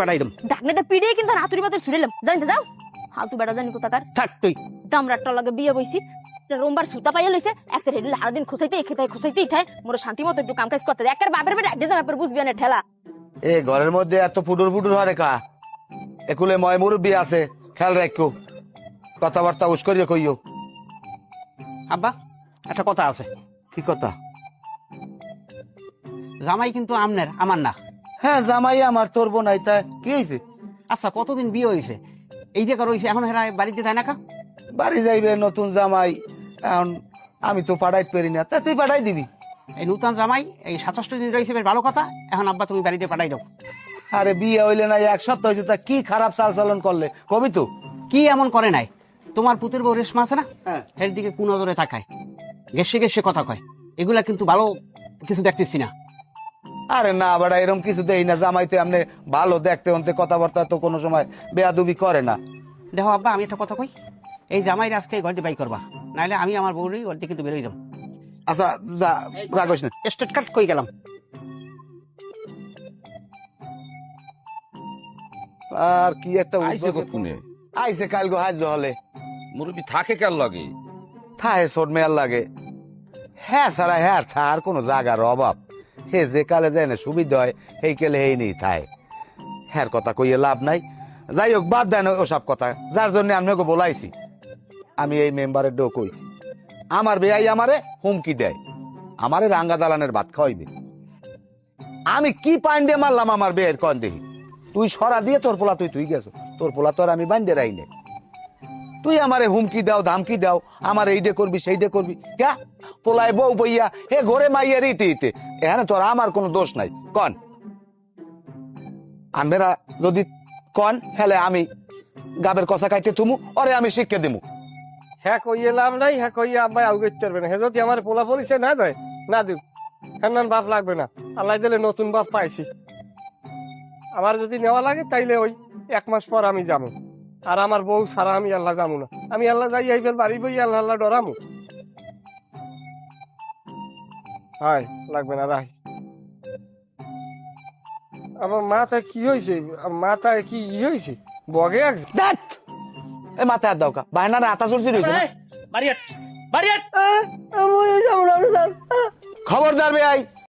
পাঠাই দেব ডাকনাতে পিড়িয়ে কিন্তু হাতুড়ি পাতুর ছুড়েলাম জানতে যাও। হালতু বেটা জানি কোথাকার। থাক তুই। দামরাট্টা লাগে বিয়ে বইছি। রোমবার সুতা পাইয়া লইছে। একটা রেডি সারাদিন খুসাইতে খেতে খুসাইতেই থাকে মোর শান্তি মতো একটু কাম কাজ করতে দেয় একের বাপের বেটা আড্ডে যাবে বুঝবি না ঠেলা। এ ঘরের মধ্যে এত ফুটুর ফুটুর হয় রেখা একুলে ময় মুরব্বী আছে খেয়াল রাখো কথাবার্তা উস্করিয়ে কইও। আব্বা একটা কথা আছে। কি কথা? জামাই কিন্তু আমনের আমার না। হ্যাঁ জামাই আমার তোর বোনাই তা কি হয়েছে আচ্ছা কতদিন বিয়ে হয়েছে এই যে রয়েছে এখন হেরা বাড়িতে যায় না কা? বাড়ি যাইবে নতুন জামাই। এখন আমি তো পাঠাইতে পারি না। তা তুই পাঠাই দিবি। এই নূতন জামাই এই সাতাশটা দিন রয়েছে বেশ ভালো কথা। এখন আব্বা তুমি বাড়িতে পাঠাই দাও। আরে বিয়ে হইলে না এক সপ্তাহ হয়েছে তা কি খারাপ চাল চলন করলে? কবি তো। কি এমন করে নাই? তোমার পুতের বউ রেশমা আছে না? হ্যাঁ। এর দিকে কোন নজরে তাকায়। গেসে গেসে কথা কয়। এগুলা কিন্তু ভালো কিছু দেখতেছি না। আরে না বাড়া এরকম কিছু দেই না। জামাইতে আপনি ভালো দেখতে অন্তে কথাবার্তা তো কোনো সময় বেয়াদুবি করে না। দেখো আব্বা আমি একটা কথা কই? এই জামাইরে আজকে ঘরটি বাই করবা। নাহলে আমি আমার বউরই ঘরটি কিন্তু বেরোই যাব। আচ্ছা যা রাগস না। স্টেট কাট কই গেলাম? আর কি একটা উদ্ভট- কোনে আইসে কাল গো হাজ হলে। মুরব্বী থাকে কার লাগে? থাহে সোট মেয়ার লাগে। হ্যাঁ সারা হ্যাঁ থার কোনো জায়গার অভাব। হে যে কালে যায় না সুবিধা হয় এই কেলে হেই নেই থায় হ্যার কথা কইয়ে লাভ নাই। যাই হোক, বাদ দেন ওসব কথা। যার জন্য আমি ওকে বলাইছি। আমি এই মেম্বারের ডো কই। আমার বেয়াই আমারে হুমকি দেয়। আমারে রাঙ্গা দালানের ভাত খাওয়াইবে। আমি কি পান্ডে মারলাম আমার বেয়ের কন দেখি তুই সরা দিয়ে তোর পোলা, তুই তুই গেছো। তোর পোলা তো আর আমি বান্ধে রাই নাই। তুই আমারে হুমকি দাও, ধামকি দাও। আমার এইডে করবি, সেইডে করবি। ক্যা? পোলাই বউ বইয়া হে ঘরে মাইয়া রীতি ইতে। এখানে তোর আমার কোনো দোষ নাই। কন। আনবেরা যদি কন হেলে আমি গাবের কষা কাটতে তুমু অরে আমি শিক্ষা দিমু। হ্যাঁ কইয়ে লাভ নাই হ্যাঁ কইয়ে আব্বাই আউগে পারবে না। হে যদি আমার পোলা পরিচয় না দেয় না দিও হ্যাঁ বাপ লাগবে না। আল্লাহ দিলে নতুন বাপ পাইছি। আমার যদি নেওয়া লাগে, তাইলে ওই এক মাস পর আমি যাব। আর আমার বউ ছাড়া আমি আল্লাহ যাব না। আমি আল্লাহ যাই আইফেল বাড়ি বই আল্লাহ আল্লাহ ডরামু। হাই লাগবে না রাই আমার মাথায় কি হয়েছে মাথায় কি ই হয়েছে বগে এক দেখ! এ মাথায় হাত দাও কা। আতা চলছি রয়েছে না? বাড়ি বাড়ি খবরদার বে আই।